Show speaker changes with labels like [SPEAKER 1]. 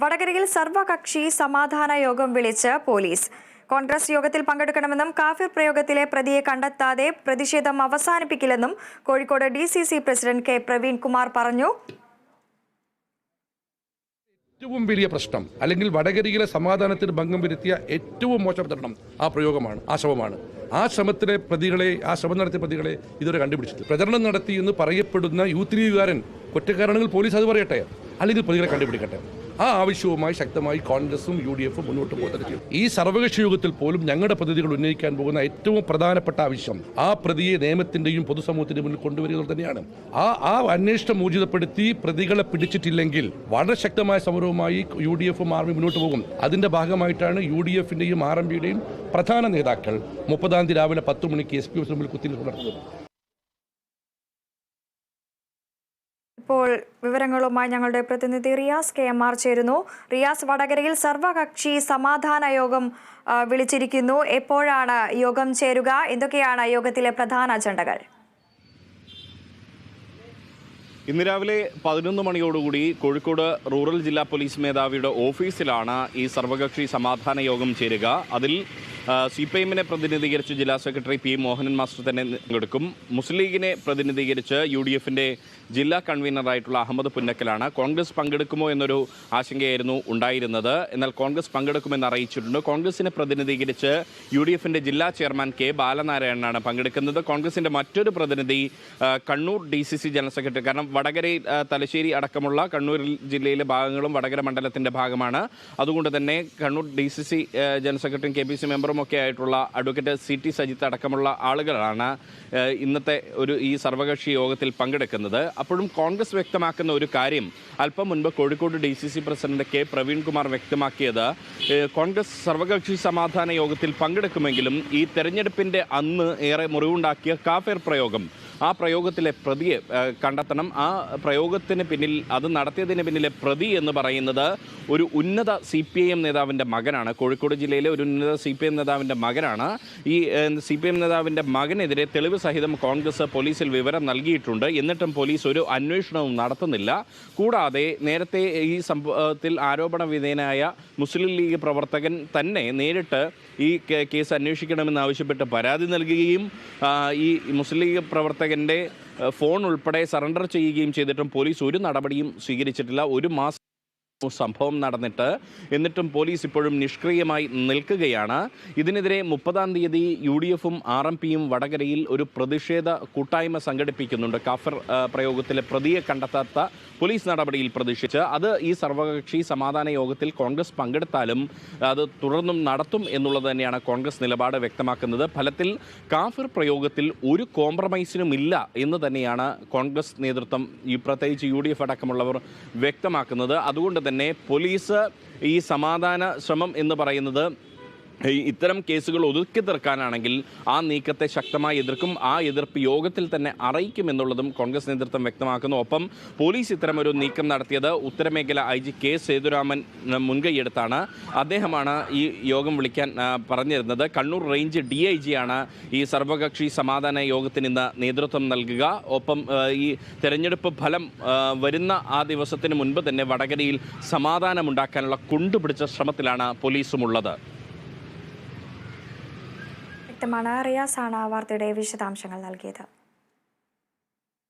[SPEAKER 1] വടകരയിൽ സർവകക്ഷി സമാധാന യോഗം വിളിച്ച് പോലീസ്. കോൺഗ്രസ് യോഗത്തിൽ പങ്കെടുക്കണമെന്നും കാഫിർ പ്രയോഗത്തിലെ പ്രതിയെ കണ്ടെത്താതെ പ്രതിഷേധം അവസാനിപ്പിക്കില്ലെന്നും Kozhikode D president K. Praveenkumar പറഞ്ഞു.
[SPEAKER 2] ഏറ്റവും വലിയ പ്രശ്നം അല്ലെങ്കിൽ വടകരയിലെ സമാധാനത്തിന് ഭംഗം വരുത്തിയ ഏറ്റവും മോശം തരണം ആ പ്രയോഗമാണ് ആ ശ്രമമാണ്. ആ ശ്രമത്തിലെ പ്രതികളെ ആ ശ്രമം നടത്തിയ പ്രതികളെ ഇതുവരെ കണ്ടുപിടിച്ചിട്ട് പ്രചരണം നടത്തി എന്ന് പറയപ്പെടുന്ന യൂത്ത് ലീഗുകാരൻ കുറ്റക്കാരാണെങ്കിൽ പോലീസ് അത് പറയട്ടെ? അല്ലെങ്കിൽ പ്രതികളെ കണ്ടുപിടിക്കട്ടെ? ആ ആവശ്യവുമായി ശക്തമായി കോൺഗ്രസും യു ഡി എഫും മുന്നോട്ട് പോകുന്നത് ഈ സർവകക്ഷി യോഗത്തിൽ പോലും ഞങ്ങളുടെ പ്രതിനിധികൾ ഉന്നയിക്കാൻ പോകുന്ന ഏറ്റവും പ്രധാനപ്പെട്ട ആവശ്യം ആ പ്രതിയെ നിയമത്തിന്റെയും പൊതുസമൂഹത്തിന്റെ മുന്നിൽ കൊണ്ടുവരിക തന്നെയാണ്. ആ ആ അന്വേഷണം ഊർജിതപ്പെടുത്തി പ്രതികളെ പിടിച്ചിട്ടില്ലെങ്കിൽ വളരെ ശക്തമായ സമരവുമായി യു ഡി എഫും ആർമി മുന്നോട്ട് പോകും. അതിന്റെ ഭാഗമായിട്ടാണ് യു ഡി എഫിന്റെയും ആർ എം പിയുടെയും പ്രധാന നേതാക്കൾ മുപ്പതാം തീയതി രാവിലെ പത്ത് മണിക്ക് എസ് പി ഓഫീസിന് മുമ്പിൽ കുത്തിരിപ്പ് നടത്തുന്നത്.
[SPEAKER 1] ഇപ്പോൾ വിവരങ്ങളുമായി ഞങ്ങളുടെ പ്രതിനിധി റിയാസ് കെ എം ആർ ചേരുന്നു. റിയാസ് വടകരയിൽ സർവകക്ഷി സമാധാന യോഗം വിളിച്ചിരിക്കുന്നു. എപ്പോഴാണ് യോഗം ചേരുക? എന്തൊക്കെയാണ് യോഗത്തിലെ പ്രധാന അജണ്ടകൾ?
[SPEAKER 3] ഇന്ന് രാവിലെ പതിനൊന്ന് മണിയോടുകൂടി കോഴിക്കോട് റൂറൽ ജില്ലാ പോലീസ് മേധാവിയുടെ ഓഫീസിലാണ് ഈ സർവകക്ഷി സമാധാന യോഗം ചേരുക. അതിൽ സി പി എമ്മിനെ പ്രതിനിധീകരിച്ച് ജില്ലാ സെക്രട്ടറി പി മോഹനൻ മാസ്റ്റർ തന്നെ പങ്കെടുക്കും മുസ്ലിം ലീഗിനെ പ്രതിനിധീകരിച്ച് യു ഡി എഫിന്റെ ജില്ലാ കൺവീനറായിട്ടുള്ള അഹമ്മദ് പുന്നക്കലാണ് കോൺഗ്രസ് പങ്കെടുക്കുമോ എന്നൊരു ആശങ്കയായിരുന്നു ഉണ്ടായിരുന്നത്. എന്നാൽ കോൺഗ്രസ് പങ്കെടുക്കുമെന്ന് അറിയിച്ചിട്ടുണ്ട്. കോൺഗ്രസിനെ പ്രതിനിധീകരിച്ച് യു ഡി എഫിന്റെ ജില്ലാ ചെയർമാൻ കെ ബാലനാരായണനാണ് പങ്കെടുക്കുന്നത്. കോൺഗ്രസിന്റെ മറ്റൊരു പ്രതിനിധി Kannur D C C general secretary. കാരണം വടകര തലശ്ശേരി അടക്കമുള്ള കണ്ണൂർ ജില്ലയിലെ ഭാഗങ്ങളും വടകര മണ്ഡലത്തിന്റെ ഭാഗമാണ്. അതുകൊണ്ട് തന്നെ Kannur D C C general സെക്രട്ടറിയും കെ പി സി മെമ്പറും ഒക്കെ ആയിട്ടുള്ള അഡ്വക്കേറ്റ് സി ടി സജിത്ത് അടക്കമുള്ള ആളുകളാണ് ഇന്നത്തെ ഒരു ഈ സർവകക്ഷി യോഗത്തിൽ പങ്കെടുക്കുന്നത്. അപ്പോഴും കോൺഗ്രസ് വ്യക്തമാക്കുന്ന ഒരു കാര്യം അല്പം മുൻപ് Kozhikode D C C president K Praveenkumar വ്യക്തമാക്കിയത് കോൺഗ്രസ് സർവകക്ഷി സമാധാന യോഗത്തിൽ പങ്കെടുക്കുമെങ്കിലും ഈ തെരഞ്ഞെടുപ്പിന്റെ അന്ന് ഏറെ മുറിവുണ്ടാക്കിയ കാഫേർ പ്രയോഗം ആ പ്രയോഗത്തിലെ പ്രതിയെ കണ്ടെത്തണം. ആ പ്രയോഗത്തിന് പിന്നിൽ അത് നടത്തിയതിന് പിന്നിലെ പ്രതി എന്ന് പറയുന്നത് ഒരു ഉന്നത സി പി ഐ എം നേതാവിന്റെ മകനാണ്. കോഴിക്കോട് ജില്ലയിലെ ഒരു ഉന്നത സി പി എം നേതാവിന്റെ മകനാണ്. ഈ സി പി എം നേതാവിന്റെ മകനെതിരെ തെളിവ് സഹിതം കോൺഗ്രസ് പോലീസിൽ വിവരം നൽകിയിട്ടുണ്ട്. എന്നിട്ടും പോലീസ് ഒരു അന്വേഷണവും നടത്തുന്നില്ല. കൂടാതെ നേരത്തെ ഈ സംഭവത്തിൽ ആരോപണ വിധേയനായ മുസ്ലിം ലീഗ് പ്രവർത്തകൻ തന്നെ നേരിട്ട് ഈ കേസ് അന്വേഷിക്കണമെന്ന് ആവശ്യപ്പെട്ട് പരാതി നൽകുകയും ഈ മുസ്ലിം ലീഗ് പ്രവർത്തകന്റെ ഫോൺ ഉൾപ്പെടെ സറണ്ടർ ചെയ്യുകയും ചെയ്തിട്ടും പോലീസ് ഒരു നടപടിയും സ്വീകരിച്ചിട്ടില്ല. ഒരു മാസം സംഭവം നടന്നിട്ട്. എന്നിട്ടും പോലീസ് ഇപ്പോഴും നിഷ്ക്രിയമായി നിൽക്കുകയാണ്. ഇതിനെതിരെ മുപ്പതാം തീയതി യു ഡി എഫും ആർ എം പിയും വടകരയിൽ ഒരു പ്രതിഷേധ കൂട്ടായ്മ സംഘടിപ്പിക്കുന്നുണ്ട്. കാഫർ പ്രയോഗത്തിലെ പ്രതിയെ കണ്ടെത്താത്ത പോലീസ് നടപടിയിൽ പ്രതിഷേധിച്ച്. അത് ഈ സർവകക്ഷി സമാധാന യോഗത്തിൽ കോൺഗ്രസ് പങ്കെടുത്താലും അത് തുടർന്നും നടത്തും എന്നുള്ളത് തന്നെയാണ് കോൺഗ്രസ് നിലപാട് വ്യക്തമാക്കുന്നത്. ഫലത്തിൽ കാഫിർ പ്രയോഗത്തിൽ ഒരു കോംപ്രമൈസിനും ഇല്ല എന്ന് തന്നെയാണ് കോൺഗ്രസ് നേതൃത്വം ഈ പ്രത്യേകിച്ച് യു ഡി എഫ് അടക്കമുള്ളവർ വ്യക്തമാക്കുന്നത്. അതുകൊണ്ട് തന്നെ പോലീസ് ഈ സമാധാന ശ്രമം എന്ന് പറയുന്നത് ഇത്തരം കേസുകൾ ഒതുക്കി തീർക്കാനാണെങ്കിൽ ആ നീക്കത്തെ ശക്തമായി എതിർക്കും ആ എതിർപ്പ് യോഗത്തിൽ തന്നെ അറിയിക്കും എന്നുള്ളതും കോൺഗ്രസ് നേതൃത്വം വ്യക്തമാക്കുന്നു. ഒപ്പം പോലീസ് ഇത്തരമൊരു നീക്കം നടത്തിയത് ഉത്തരമേഖല ഐ ജി കെ സേതുരാമൻ മുൻകൈയെടുത്താണ്. അദ്ദേഹമാണ് ഈ യോഗം വിളിക്കാൻ പറഞ്ഞിരുന്നത്. കണ്ണൂർ റേഞ്ച് ഡി ഐ ജിയാണ് ഈ സർവകക്ഷി സമാധാന യോഗത്തിന് ഇന്ന് നേതൃത്വം നൽകുക. ഒപ്പം ഈ തെരഞ്ഞെടുപ്പ് ഫലം വരുന്ന ആ ദിവസത്തിന് മുൻപ് തന്നെ വടകരയിൽ സമാധാനമുണ്ടാക്കാനുള്ള കൊണ്ടുപിടിച്ച ശ്രമത്തിലാണ് പോലീസുമുള്ളത്.
[SPEAKER 1] വ്യക്തമാണ്. റിയാസാണ് വാർത്തയുടെ വിശദാംശങ്ങൾ നൽകിയത്.